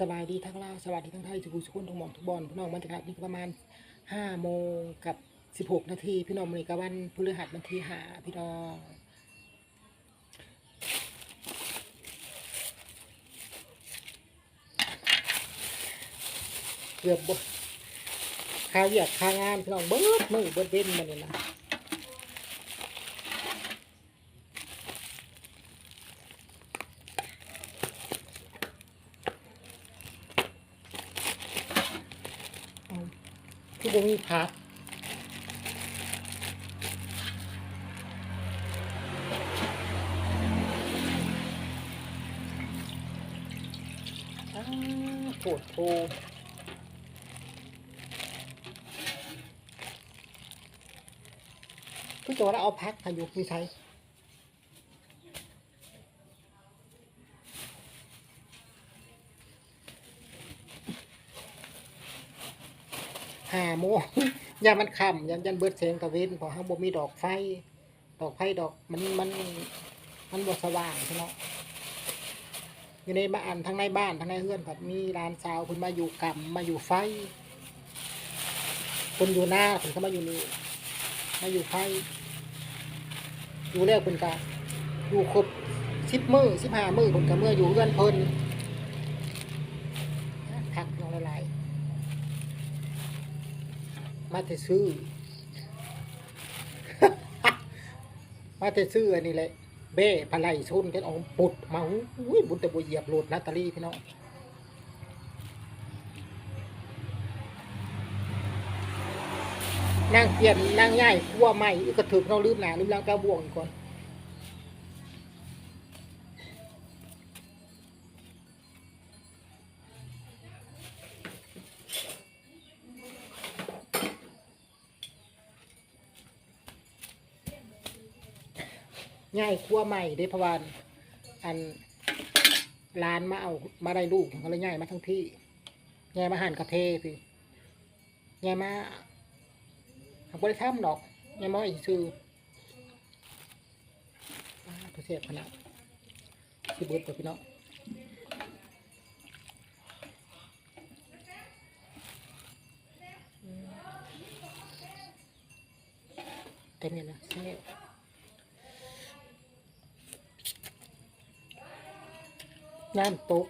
สบายดีทั้งลาวสวัสดีทั้งไทยทุกคนทุกหมองทุกบอลพี่น้องบรรยากาศนี่ก็ประมาณห้าโมงกับสิบหกนาทีพี่น้องมันนี้ก็วันพฤหัสวันที่ห้าพี่น้องเกือบบค่าเหยียดค่างานพี่น้องเบิดมือเบิดเว้นมาเนี่ยนะ คือบ่มีพักอ้าวดโพคือจะว่าเราเอาพักพายุมีใช้ห้าโมงยามมันค่ำยันยันเบิดแสงตะเวนพอห้างบ่มีดอกไฟ ดอกไฟดอกมันมันมันบ่สว่างใช่เนาะอยู่ในบ้านทั้งในบ้านทั้งในเฮือนครับมีร้านสาวเพิ่นมาอยู่กำมาอยู่ไฟ คนอยู่หน้าเพิ่นก็มาอยู่นี่มาอยู่ไฟอยู่แล้วเพิ่นก็อยู่ครบสิบมือสิบห้ามือเพิ่นก็เมื่ออยู่เฮือนเพิ่นพักน้องหลายๆ มาแต่ซื้อ มาแต่ซื้ออันนี้แหละเบ้ปลาไหลชุนกันออกปุดมาอุ้ยบุญแต่บุเหยียบโหลดนาตาลีพี่น้องนางเปลี่ยนนางง่ายขั้วใหม่ก็ถึกเราลืมหนาลืมล้างแก้วบวงอีกก่อน ง่ายขั้วใหม่ได้เพราะว่าอันร้านมาเอามาได้ลูกก็เลยง่ายมาทั้งที่ง่ายมาหั่นกระเพพี่ง่ายมาเขาบริทำดอกง่ายมาอีกซื้ออาตัวเสียบขนาดที่เบิร์ดกับพี่น้องอืมเต็มเลยนะเสียบ น้ำตก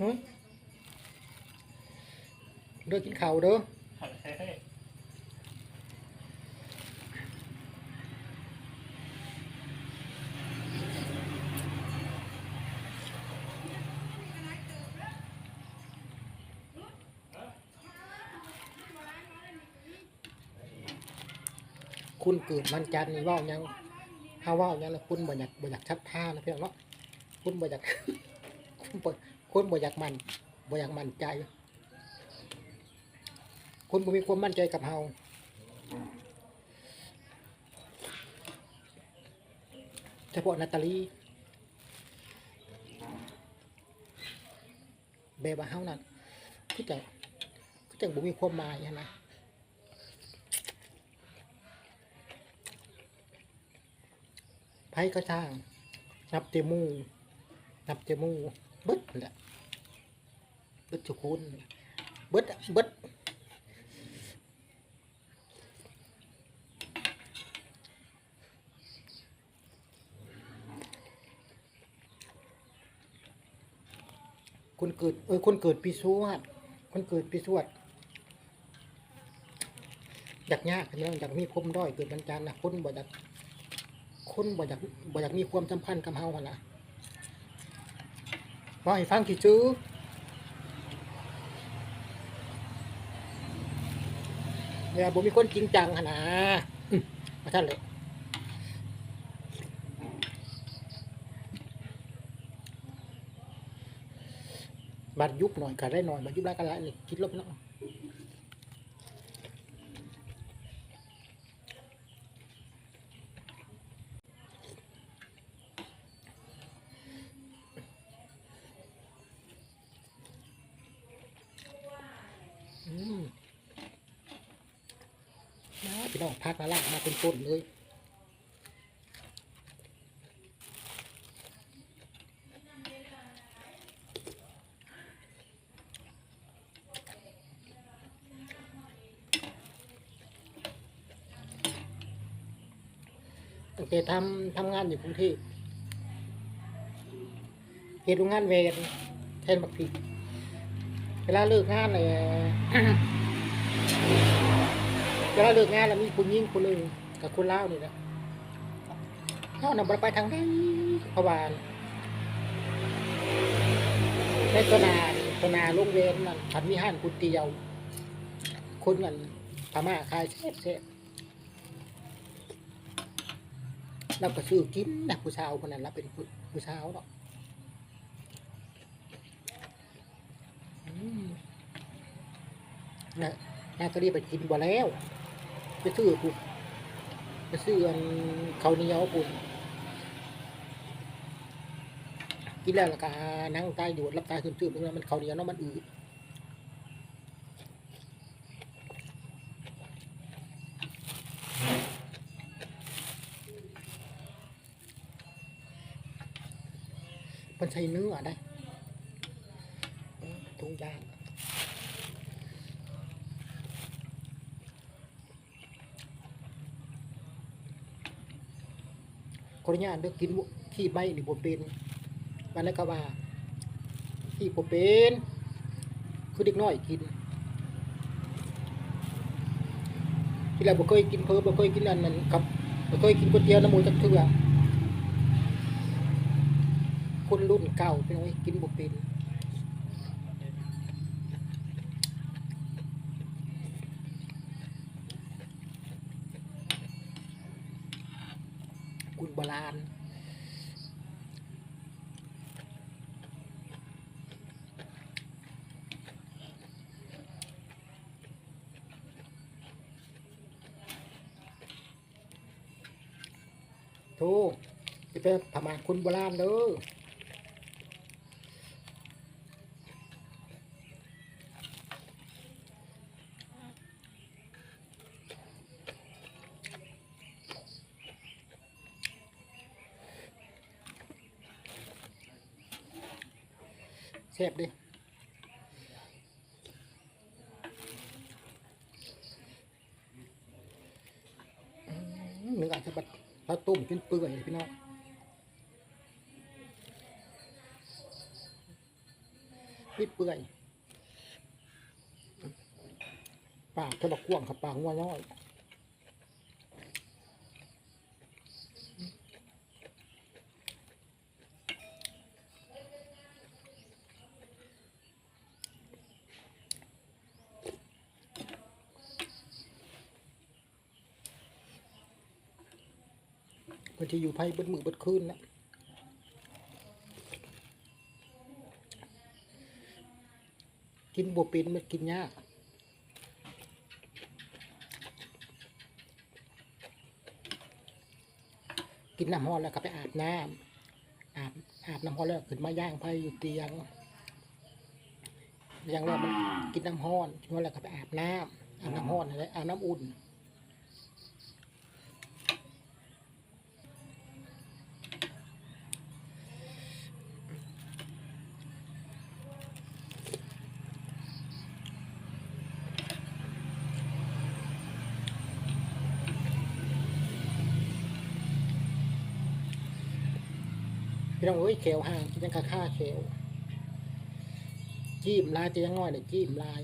หึเด้อกินข้าวเด้อ เกิดมันจันทร์นี่ว่ายังเฮาว่าหยังแล้วคุณบ่อยากบ่อยากชัดท่านะเพี่น้องเนาะคุณบ่อยากคุณบ่คุณบ่อยากมันบ่อยากมั่นใจ คุณบ่มีความมั่นใจกับเฮาเฉพาะนาตาลีแบบว่าเฮานั่นคือจังคือจังบ่มีความหมายนะ พ่ก็ช่าง นับเตมู นับเตมูเบิดแหละเบิดจุคุณเบิดอะเบิดคนเกิดเออคนเกิดปีสวดคนเกิดปีสวดอยากยากพี่น้องอยากมีคมด้อยเกิดบรรจารนะคนบ่อยาก คนบ่อยากบ่อยากมีความสัมพันธ์กับเฮาหั่นล่ะว่าให้ฟังกี่จื้อเนี่ยบ่มีคนจริงจังหั่นนะอืมาท่านเลยบัดยุบหน่อยก็ได้หน่อยบัดยุบได้ก็ได้นี่คิดลบเนาะ พี่น้องพักละลามาเป็นต้นเลยตั้งแต่ทำทำงานอยู่กรุงเทพเฮ็ดโรงงานเวรแทนบักพริกเวลาเลิกงานเลย เวลาเลิกงานแล้วมีผู้หญิงคนหนึ่งกับคนลานี่แหละเขานำไปทางไหนเพราะว่าในตนาตนาโรงเรียนนั่นผันมีห้านกุเตียว คนกันพม่าขายแซ่บแซ่บเราก็ซื้อกินนะผู้สาวคนนั้นเราเป็นผู้ผู้สาวเนาะอืมนะน่าก็รีบไปกินบ่แล้ว ไปซื้อปุ๊ไปซื้ออันข้าเหนียวปุ๊บกินแล้วล้วก็นั่งใตายอยู่รับตายขึ้นๆเพราะว่ามันข้าเหนียวเนาะมันอืดมันใช้เนื้อได้ทุงยาง ออนุญาตเด้อกินขี้ใบนี่บ่เป็นวันนั้นก็ว่าขี้บ่เป็น คือเด็กน้อยกินที่เราบ่เคยกินเพิ่มบ่เคยกินอันนั้นกับบ่เคยกินก๋วยเตี๋ยวน้ำมูจักเทื่อคนรุ่นเก่าเป็นไงกินบ่เป็น โธ่จะเป็นประมาณคนโบราณเด้อแซ่บดิเนื้ออาจจะบัด เราต้นเปื่อยพี่น้องพี่เปื่อยปากทะบักกว้างครับปากงัวน้อย มันจะอยู่ไพ่เบดมือเบดคืนนะกินบวเป็นมันกินยากกินน้ำห้อนแล้วก็ไปอาบน้ำอาบอาบน้ำห้อนแล้วขึ้นมาย่างไพ่อยู่เตียงอย่างแรกมันกินน้ำห้อนกินแล้วก็ไปอาบน้ำอาบน้ำห้อนอะไรอาบน้ำอุ่น พี่น้องเอ้ยเขวห่างยังคาค่าเขวจิ้มลายจะยังน้อยเนี่ยจิ้มลาย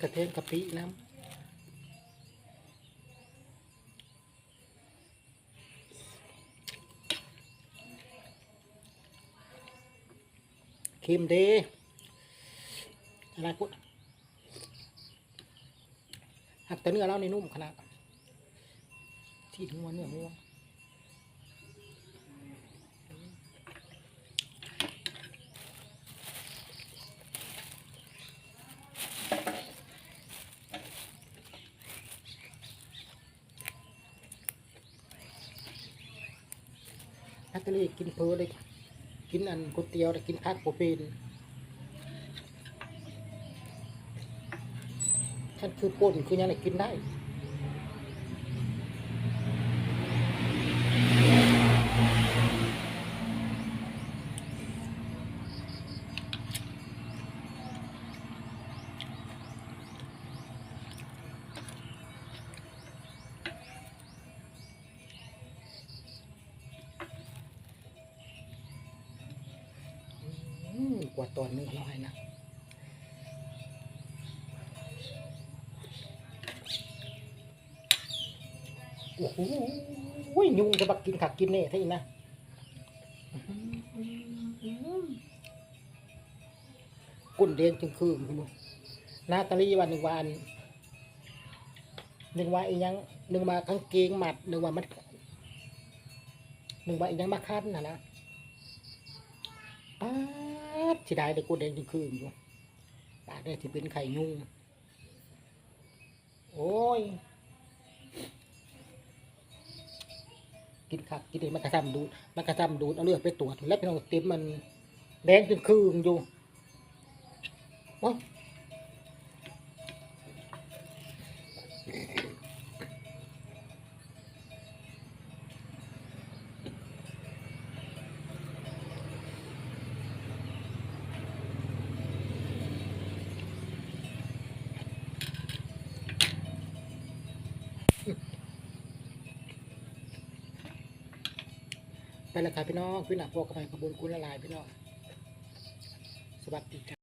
กระเทียมกะปิน้ำค็มเดอะไรกุดหักแต่เนื้อเราในนุ่มขนาดขีดงัวเนื้องัว นัตเตอรี่กินเพลเลยกินอันก๋วยเตี๋ยวแต่กินพักโปรเป็นท่านคือป่นคือยังไงกินได้ กว่าตอนหนึงร่อยนะโอ้โหยุงจะบักกินขักกินเน่ท่าอีนะกุ่นเดงจึงคืนคุณนาตาลีวันหนึ่งวันหนึ่งว่าอีหยังหนึ่งมากางเกงหมัดหนึ่งว่ามันหนึ่งว่าอีหยังมาคั้นะนะป๊า ดที่ได้ได้กูแดงจนคืนอยู่ตาได้ที่เป็นไข่ยุงโอ้ย กินขับกินเองมันกระซำดูดมันกระซำดูดเอาเลือดไปตรวจแล้วพี่น้องเต็มมันแดงจนคืนอยู่โอ้ย ไปละครับพี่น้องพี่หนักพวกกระไปขบวนคุณละลายพี่น้องสวัสดีครับ